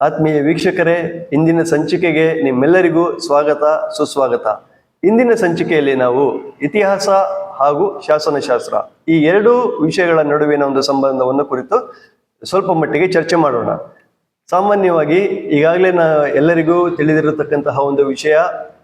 ಆತ್ಮೀಯ ವೀಕ್ಷಕರೇ, ಇಂದಿನ ಸಂಚಿಕೆಗೆ ನಿಮ್ಮೆಲ್ಲರಿಗೂ ಸ್ವಾಗತ, ಸುಸ್ವಾಗತ. ಇಂದಿನ ಸಂಚಿಕೆಯಲ್ಲಿ ನಾವು ಇತಿಹಾಸ ಹಾಗೂ ಶಾಸನಶಾಸ್ತ್ರ ಈ ಎರಡೂ ವಿಷಯಗಳ ನಡುವಿನ ಒಂದು ಸಂಬಂಧವನ್ನು ಕುರಿತು ಸ್ವಲ್ಪ ಮಟ್ಟಿಗೆ ಚರ್ಚೆ ಮಾಡೋಣ. ಸಾಮಾನ್ಯವಾಗಿ ಈಗಾಗಲೇ ನಾ ಎಲ್ಲರಿಗೂ ತಿಳಿದಿರತಕ್ಕಂತಹ ಒಂದು ವಿಷಯ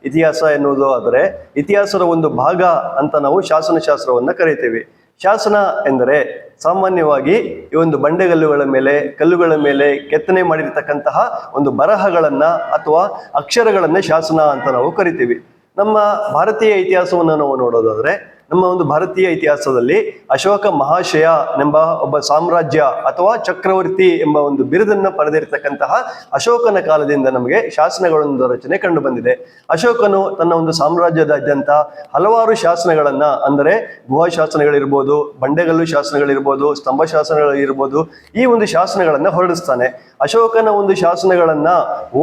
ಇತಿಹಾಸ ಎನ್ನುವುದು. ಆದರೆ ಇತಿಹಾಸದ ಒಂದು ಭಾಗ ಅಂತ ನಾವು ಶಾಸನಶಾಸ್ತ್ರವನ್ನು ಕರೀತೇವೆ. ಶಾಸನ ಎಂದರೆ ಸಾಮಾನ್ಯವಾಗಿ ಈ ಒಂದು ಬಂಡೆಗಲ್ಲುಗಳ ಮೇಲೆ, ಕಲ್ಲುಗಳ ಮೇಲೆ ಕೆತ್ತನೆ ಮಾಡಿರ್ತಕ್ಕಂತಹ ಒಂದು ಬರಹಗಳನ್ನ ಅಥವಾ ಅಕ್ಷರಗಳನ್ನೇ ಶಾಸನ ಅಂತ ನಾವು ಕರಿತೀವಿ. ನಮ್ಮ ಭಾರತೀಯ ಇತಿಹಾಸವನ್ನು ನಾವು ನೋಡೋದಾದ್ರೆ ನಮ್ಮ ಒಂದು ಭಾರತೀಯ ಇತಿಹಾಸದಲ್ಲಿ ಅಶೋಕ ಮಹಾಶಯ ಎಂಬ ಒಬ್ಬ ಸಾಮ್ರಾಜ್ಯ ಅಥವಾ ಚಕ್ರವರ್ತಿ ಎಂಬ ಒಂದು ಬಿರುದನ್ನ ಪಡೆದಿರತಕ್ಕಂತಹ ಅಶೋಕನ ಕಾಲದಿಂದ ನಮಗೆ ಶಾಸನಗಳೊಂದು ರಚನೆ ಕಂಡು ಬಂದಿದೆ. ಅಶೋಕನು ತನ್ನ ಒಂದು ಸಾಮ್ರಾಜ್ಯದಾದ್ಯಂತ ಹಲವಾರು ಶಾಸನಗಳನ್ನ ಅಂದರೆ ಗುಹಾ ಶಾಸನಗಳಿರ್ಬೋದು, ಬಂಡೆಗಲ್ಲು ಶಾಸನಗಳಿರ್ಬೋದು, ಸ್ತಂಭ ಶಾಸನಗಳಿರ್ಬೋದು ಈ ಒಂದು ಶಾಸನಗಳನ್ನ ಹೊರಡಿಸ್ತಾನೆ. ಅಶೋಕನ ಒಂದು ಶಾಸನಗಳನ್ನ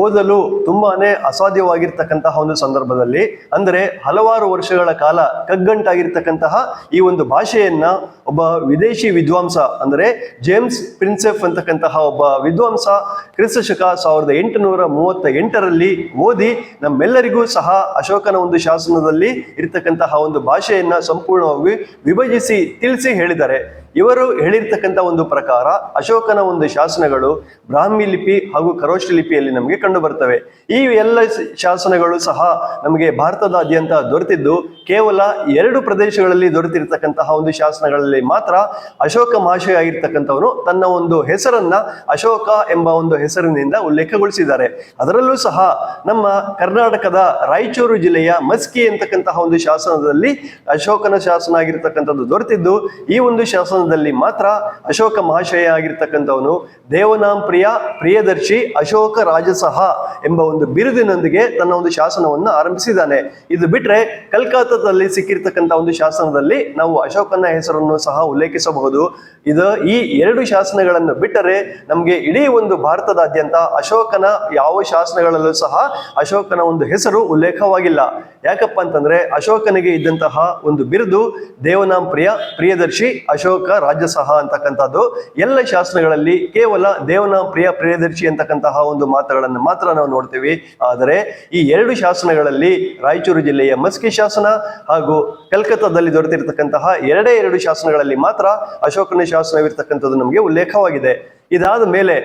ಓದಲು ತುಂಬಾನೇ ಅಸಾಧ್ಯವಾಗಿರ್ತಕ್ಕಂತಹ ಒಂದು ಸಂದರ್ಭದಲ್ಲಿ ಅಂದರೆ ಹಲವಾರು ವರ್ಷಗಳ ಕಾಲ ಕಗ್ಗಂಟಾಗಿರ್ತಕ್ಕಂತಹ ಈ ಒಂದು ಭಾಷೆಯನ್ನ ಒಬ್ಬ ವಿದೇಶಿ ವಿದ್ವಾಂಸ ಅಂದರೆ ಜೇಮ್ಸ್ ಪ್ರಿನ್ಸೆಫ್ ಅಂತಕ್ಕಂತಹ ಒಬ್ಬ ವಿದ್ವಾಂಸ ಕ್ರಿಸ್ತ ಶಕ ಸಾವಿರದ ಎಂಟುನೂರ ಮೂವತ್ತ ಎಂಟರಲ್ಲಿ ಓದಿ ನಮ್ಮೆಲ್ಲರಿಗೂ ಸಹ ಅಶೋಕನ ಒಂದು ಶಾಸನದಲ್ಲಿ ಇರತಕ್ಕಂತಹ ಒಂದು ಭಾಷೆಯನ್ನ ಸಂಪೂರ್ಣವಾಗಿ ವಿಭಜಿಸಿ, ತಿಳಿಸಿ ಹೇಳಿದ್ದಾರೆ. ಇವರು ಹೇಳಿರ್ತಕ್ಕಂಥ ಒಂದು ಪ್ರಕಾರ ಅಶೋಕನ ಒಂದು ಶಾಸನಗಳು ಬ್ರಾಹ್ಮಿ ಲಿಪಿ ಹಾಗೂ ಕರೋಷ್ಠ ಲಿಪಿಯಲ್ಲಿ ನಮಗೆ ಕಂಡು ಬರ್ತವೆ. ಈ ಎಲ್ಲ ಶಾಸನಗಳು ಸಹ ನಮಗೆ ಭಾರತದಾದ್ಯಂತ ದೊರೆತಿದ್ದು ಕೇವಲ ಎರಡು ಪ್ರದೇಶಗಳಲ್ಲಿ ದೊರೆತಿರ್ತಕ್ಕಂತಹ ಒಂದು ಶಾಸನಗಳಲ್ಲಿ ಮಾತ್ರ ಅಶೋಕ ಮಹಾಶಯ ಆಗಿರ್ತಕ್ಕಂಥವನು ತನ್ನ ಒಂದು ಹೆಸರನ್ನ ಅಶೋಕ ಎಂಬ ಒಂದು ಹೆಸರಿನಿಂದ ಉಲ್ಲೇಖಗೊಳಿಸಿದ್ದಾರೆ. ಅದರಲ್ಲೂ ಸಹ ನಮ್ಮ ಕರ್ನಾಟಕದ ರಾಯಚೂರು ಜಿಲ್ಲೆಯ ಮಸ್ಕಿ ಅಂತಕ್ಕಂತಹ ಒಂದು ಶಾಸನದಲ್ಲಿ ಅಶೋಕನ ಶಾಸನ ಆಗಿರ್ತಕ್ಕಂಥದ್ದು ದೊರೆತಿದ್ದು. ಈ ಒಂದು ಶಾಸನದಲ್ಲಿ ಮಾತ್ರ ಅಶೋಕ ಮಹಾಶಯ ಆಗಿರ್ತಕ್ಕಂಥವನು ದೇವನಾಂ ಪ್ರಿಯ, ಪ್ರಿಯದರ್ಶಿ ಅಶೋಕ ರಾಜಸಹ ಎಂಬ ಒಂದು ಬಿರುದಿನೊಂದಿಗೆ ತನ್ನ ಒಂದು ಶಾಸನವನ್ನು ಆರಂಭಿಸಿದ್ದಾನೆ. ಇದು ಬಿಟ್ರೆ ಕಲ್ಕತ್ತಾದಲ್ಲಿ ಸಿಕ್ಕಿರ್ತಕ್ಕಂಥ ಒಂದು ಶಾಸನದಲ್ಲಿ ನಾವು ಅಶೋಕನ ಹೆಸರನ್ನು ಸಹ ಉಲ್ಲೇಖಿಸಬಹುದು. ಇದು ಈ ಎರಡು ಶಾಸನಗಳನ್ನು ಬಿಟ್ಟರೆ ನಮಗೆ ಇಡೀ ಒಂದು ಭಾರತದಾದ್ಯಂತ ಅಶೋಕನ ಯಾವ ಶಾಸನಗಳಲ್ಲೂ ಸಹ ಅಶೋಕನ ಒಂದು ಹೆಸರು ಉಲ್ಲೇಖವಾಗಿಲ್ಲ. ಯಾಕಪ್ಪ ಅಂತಂದ್ರೆ ಅಶೋಕನಿಗೆ ಇದ್ದಂತಹ ಒಂದು ಬಿರುದು ದೇವನಾಂ ಪ್ರಿಯ, ಪ್ರಿಯದರ್ಶಿ ಅಶೋಕ ರಾಜ್ಯಸಹ ಅಂತಕ್ಕಂಥದ್ದು, ಎಲ್ಲ ಶಾಸನಗಳಲ್ಲಿ ಕೇವಲ ದೇವನ ಪ್ರಿಯ ಪ್ರಿಯದರ್ಶಿ ಅಂತಕ್ಕಂತಹ ಒಂದು ಮಾತುಗಳನ್ನು ಮಾತ್ರ ನಾವು ನೋಡ್ತೀವಿ. ಆದರೆ ಈ ಎರಡು ಶಾಸನಗಳಲ್ಲಿ ರಾಯಚೂರು ಜಿಲ್ಲೆಯ ಮಸ್ಕಿ ಶಾಸನ ಹಾಗೂ ಕಲ್ಕತ್ತಾದಲ್ಲಿ ದೊರೆತಿರ್ತಕ್ಕಂತಹ ಎರಡೇ ಎರಡು ಶಾಸನಗಳಲ್ಲಿ ಮಾತ್ರ ಅಶೋಕನ ಶಾಸನವಿರ್ತಕ್ಕಂಥದ್ದು ನಮಗೆ ಉಲ್ಲೇಖವಾಗಿದೆ. ಇದಾದ ಮೇಲೆ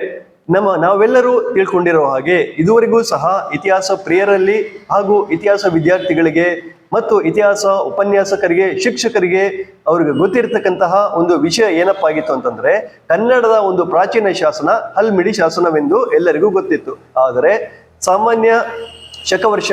ನಮ್ಮ ನಾವೆಲ್ಲರೂ ತಿಳ್ಕೊಂಡಿರೋ ಹಾಗೆ ಇದುವರೆಗೂ ಸಹ ಇತಿಹಾಸ ಪ್ರಿಯರಲ್ಲಿ ಹಾಗೂ ಇತಿಹಾಸ ವಿದ್ಯಾರ್ಥಿಗಳಿಗೆ ಮತ್ತು ಇತಿಹಾಸ, ಉಪನ್ಯಾಸಕರಿಗೆ, ಶಿಕ್ಷಕರಿಗೆ ಅವ್ರಿಗೆ ಗೊತ್ತಿರತಕ್ಕಂತಹ ಒಂದು ವಿಷಯ ಏನಪ್ಪ ಆಗಿತ್ತು ಅಂತಂದ್ರೆ, ಕನ್ನಡದ ಒಂದು ಪ್ರಾಚೀನ ಶಾಸನ, ಹಲ್ಮಿಡಿ ಶಾಸನವೆಂದು ಎಲ್ಲರಿಗೂ ಗೊತ್ತಿತ್ತು. ಆದರೆ ಸಾಮಾನ್ಯ ಶಕವರ್ಷ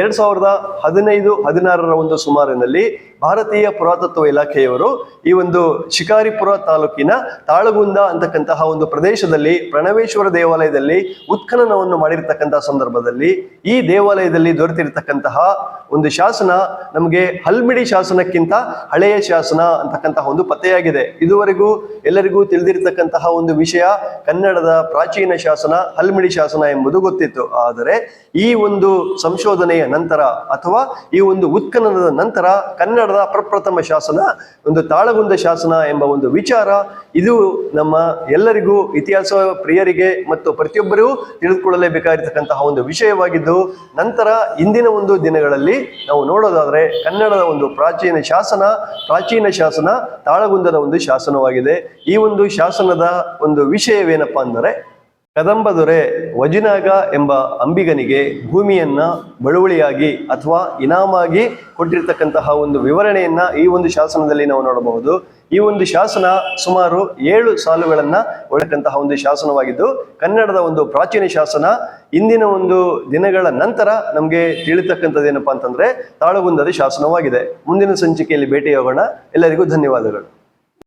ಎರಡ್ ಸಾವಿರದ ಹದಿನೈದು, ಹದಿನಾರರ ಒಂದು ಸುಮಾರಿನಲ್ಲಿ ಭಾರತೀಯ ಪುರಾತತ್ವ ಇಲಾಖೆಯವರು ಈ ಒಂದು ಶಿಕಾರಿಪುರ ತಾಲೂಕಿನ ತಾಳಗುಂದ ಅಂತಕ್ಕಂತಹ ಒಂದು ಪ್ರದೇಶದಲ್ಲಿ ಪ್ರಣವೇಶ್ವರ ದೇವಾಲಯದಲ್ಲಿ ಉತ್ಖನನವನ್ನು ಮಾಡಿರ್ತಕ್ಕಂತಹ ಸಂದರ್ಭದಲ್ಲಿ ಈ ದೇವಾಲಯದಲ್ಲಿ ದೊರೆತಿರ್ತಕ್ಕಂತಹ ಒಂದು ಶಾಸನ ನಮಗೆ ಹಲ್ಮಿಡಿ ಶಾಸನಕ್ಕಿಂತ ಹಳೆಯ ಶಾಸನ ಅಂತಕ್ಕಂತಹ ಒಂದು ಪತ್ತೆಯಾಗಿದೆ. ಇದುವರೆಗೂ ಎಲ್ಲರಿಗೂ ತಿಳಿದಿರತಕ್ಕಂತಹ ಒಂದು ವಿಷಯ ಕನ್ನಡದ ಪ್ರಾಚೀನ ಶಾಸನ, ಹಲ್ಮಿಡಿ ಶಾಸನ ಎಂಬುದು ಗೊತ್ತಿತ್ತು. ಆದರೆ ಈ ಒಂದು ಸಂಶೋಧನೆಯ ನಂತರ ಅಥವಾ ಈ ಒಂದು ಉತ್ಖನನದ ನಂತರ ಕನ್ನಡದ ಅಪ್ರಪ್ರಥಮ ಶಾಸನ, ಒಂದು ತಾಳಗುಂದ ಶಾಸನ ಎಂಬ ಒಂದು ವಿಚಾರ, ಇದು ನಮ್ಮ ಎಲ್ಲರಿಗೂ, ಇತಿಹಾಸ ಪ್ರಿಯರಿಗೆ ಮತ್ತು ಪ್ರತಿಯೊಬ್ಬರಿಗೂ ತಿಳಿದುಕೊಳ್ಳಲೇಬೇಕಾಗಿರ್ತಕ್ಕಂತಹ ಒಂದು ವಿಷಯವಾಗಿದ್ದು, ನಂತರ ಇಂದಿನ ಒಂದು ದಿನಗಳಲ್ಲಿ ನಾವು ನೋಡೋದಾದ್ರೆ ಕನ್ನಡದ ಒಂದು ಪ್ರಾಚೀನ ಶಾಸನ ಪ್ರಾಚೀನ ಶಾಸನ ತಾಳಗುಂದದ ಒಂದು ಶಾಸನವಾಗಿದೆ. ಈ ಒಂದು ಶಾಸನದ ಒಂದು ವಿಷಯವೇನಪ್ಪ ಅಂದರೆ ಕದಂಬ ದೊರೆ ವಜಿನಾಗ ಎಂಬ ಅಂಬಿಗನಿಗೆ ಭೂಮಿಯನ್ನ ಬಳುವಳಿಯಾಗಿ ಅಥವಾ ಇನಾಮಾಗಿ ಕೊಟ್ಟಿರ್ತಕ್ಕಂತಹ ಒಂದು ವಿವರಣೆಯನ್ನ ಈ ಒಂದು ಶಾಸನದಲ್ಲಿ ನಾವು ನೋಡಬಹುದು. ಈ ಒಂದು ಶಾಸನ ಸುಮಾರು ಏಳು ಸಾಲುಗಳನ್ನ ಒಳಕಂತಹ ಒಂದು ಶಾಸನವಾಗಿದ್ದು, ಕನ್ನಡದ ಒಂದು ಪ್ರಾಚೀನ ಶಾಸನ. ಇಂದಿನ ಒಂದು ದಿನಗಳ ನಂತರ ನಮಗೆ ತಿಳಿತಕ್ಕಂಥದ್ದು ಏನಪ್ಪಾ ಅಂತಂದ್ರೆ ತಾಳಗುಂದದ ಶಾಸನವಾಗಿದೆ. ಮುಂದಿನ ಸಂಚಿಕೆಯಲ್ಲಿ ಭೇಟಿಯಾಗೋಣ. ಎಲ್ಲರಿಗೂ ಧನ್ಯವಾದಗಳು.